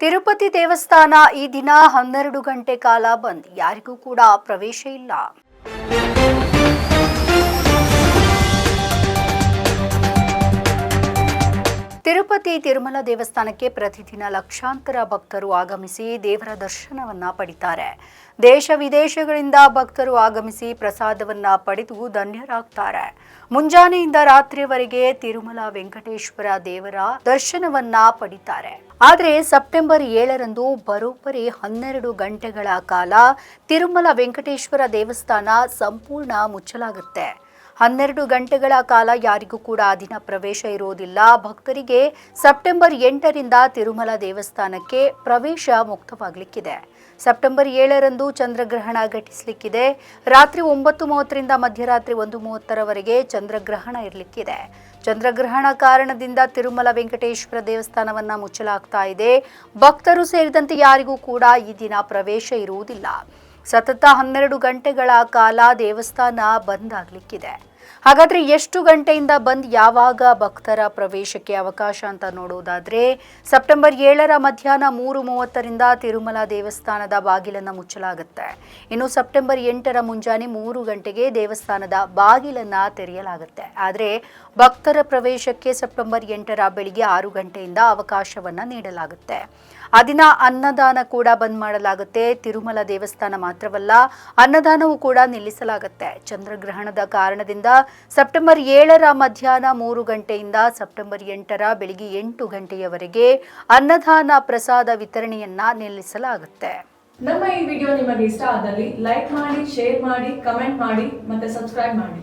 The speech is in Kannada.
ತಿರುಪತಿ ದೇವಸ್ಥಾನ ಈ ದಿನ ಹನ್ನೆರಡು ಗಂಟೆ ಕಾಲ ಬಂದ್. ಯಾರಿಗೂ ಕೂಡ ಪ್ರವೇಶ ಇಲ್ಲ. ತಿರುಪತಿ ತಿರುಮಲ ದೇವಸ್ಥಾನಕ್ಕೆ ಪ್ರತಿದಿನ ಲಕ್ಷಾಂತರ ಭಕ್ತರು ಆಗಮಿಸಿ ದೇವರ ದರ್ಶನವನ್ನ ಪಡಿತಾರೆ. ದೇಶ ವಿದೇಶಗಳಿಂದ ಭಕ್ತರು ಆಗಮಿಸಿ ಪ್ರಸಾದವನ್ನ ಪಡೆದು ಧನ್ಯರಾಗ್ತಾರೆ. ಮುಂಜಾನೆಯಿಂದ ರಾತ್ರಿವರೆಗೆ ತಿರುಮಲ ವೆಂಕಟೇಶ್ವರ ದೇವರ ದರ್ಶನವನ್ನ ಪಡಿತಾರೆ. ಆದರೆ ಸೆಪ್ಟೆಂಬರ್ ಏಳರಂದು ಬರೋಬ್ಬರಿ ಹನ್ನೆರಡು ಗಂಟೆಗಳ ಕಾಲ ತಿರುಮಲ ವೆಂಕಟೇಶ್ವರ ದೇವಸ್ಥಾನ ಸಂಪೂರ್ಣ ಮುಚ್ಚಲಾಗುತ್ತೆ. ಹನ್ನೆರಡು ಗಂಟೆಗಳ ಕಾಲ ಯಾರಿಗೂ ಕೂಡ ಆ ದಿನ ಪ್ರವೇಶ ಇರುವುದಿಲ್ಲ. ಭಕ್ತರಿಗೆ ಸೆಪ್ಟೆಂಬರ್ ಎಂಟರಿಂದ ತಿರುಮಲ ದೇವಸ್ಥಾನಕ್ಕೆ ಪ್ರವೇಶ ಮುಕ್ತವಾಗಲಿಕ್ಕಿದೆ. ಸೆಪ್ಟೆಂಬರ್ ಏಳರಂದು ಚಂದ್ರಗ್ರಹಣ ಘಟಿಸಲಿಕ್ಕಿದೆ. ರಾತ್ರಿ ಒಂಬತ್ತು ಮೂವತ್ತರಿಂದ ಮಧ್ಯರಾತ್ರಿ ಒಂದು ಮೂವತ್ತರವರೆಗೆ ಚಂದ್ರಗ್ರಹಣ ಇರಲಿಕ್ಕಿದೆ. ಚಂದ್ರಗ್ರಹಣ ಕಾರಣದಿಂದ ತಿರುಮಲ ವೆಂಕಟೇಶ್ವರ ದೇವಸ್ಥಾನವನ್ನ ಮುಚ್ಚಲಾಗ್ತಾ ಇದೆ. ಭಕ್ತರು ಸೇರಿದಂತೆ ಯಾರಿಗೂ ಕೂಡ ಈ ದಿನ ಪ್ರವೇಶ ಇರುವುದಿಲ್ಲ. ಸತತ ಹನ್ನೆರಡು ಗಂಟೆಗಳ ಕಾಲ ದೇವಸ್ಥಾನ ಬಂದ್ ಆಗ್ಲಿಕ್ಕಿದೆ. ಹಾಗಾದ್ರೆ ಎಷ್ಟು ಗಂಟೆಯಿಂದ ಬಂದ್ ಯಾವಾಗ ಭಕ್ತರ ಪ್ರವೇಶಕ್ಕೆ ಅವಕಾಶ ಅಂತ ನೋಡೋದಾದ್ರೆ ಸೆಪ್ಟೆಂಬರ್ ಏಳರ ಮಧ್ಯಾಹ್ನ ಮೂರು ಮೂವತ್ತರಿಂದ ತಿರುಮಲ ದೇವಸ್ಥಾನದ ಬಾಗಿಲನ್ನು ಮುಚ್ಚಲಾಗುತ್ತೆ. ಇನ್ನು ಸೆಪ್ಟೆಂಬರ್ ಎಂಟರ ಮುಂಜಾನೆ ಮೂರು ಗಂಟೆಗೆ ದೇವಸ್ಥಾನದ ಬಾಗಿಲನ್ನ ತೆರೆಯಲಾಗುತ್ತೆ. ಆದ್ರೆ ಭಕ್ತರ ಪ್ರವೇಶಕ್ಕೆ ಸೆಪ್ಟೆಂಬರ್ ಎಂಟರ ಬೆಳಿಗ್ಗೆ ಆರು ಗಂಟೆಯಿಂದ ಅವಕಾಶವನ್ನ ನೀಡಲಾಗುತ್ತೆ. ಆ ದಿನ ಅನ್ನದಾನ ಕೂಡ ಬಂದ್ ಮಾಡಲಾಗುತ್ತೆ. ತಿರುಮಲ ದೇವಸ್ಥಾನ ಮಾತ್ರವಲ್ಲ, ಅನ್ನದಾನವೂ ಕೂಡ ನಿಲ್ಲಿಸಲಾಗುತ್ತೆ. ಚಂದ್ರಗ್ರಹಣದ ಕಾರಣದಿಂದ ಸೆಪ್ಟೆಂಬರ್ ಏಳರ ಮಧ್ಯಾಹ್ನ ಮೂರು ಗಂಟೆಯಿಂದ ಸೆಪ್ಟೆಂಬರ್ ಎಂಟರ ಬೆಳಿಗ್ಗೆ ಎಂಟು ಗಂಟೆಯವರೆಗೆ ಅನ್ನದಾನ ಪ್ರಸಾದ ವಿತರಣೆಯನ್ನ ನಿಲ್ಲಿಸಲಾಗುತ್ತೆ. ನಮ್ಮ ಈ ವಿಡಿಯೋ ನಿಮಗೆ ಇಷ್ಟ ಆದಲ್ಲಿ ಲೈಕ್ ಮಾಡಿ, ಶೇರ್ ಮಾಡಿ, ಕಮೆಂಟ್ ಮಾಡಿ ಮತ್ತೆ ಸಬ್ಸ್ಕ್ರೈಬ್ ಮಾಡಿ.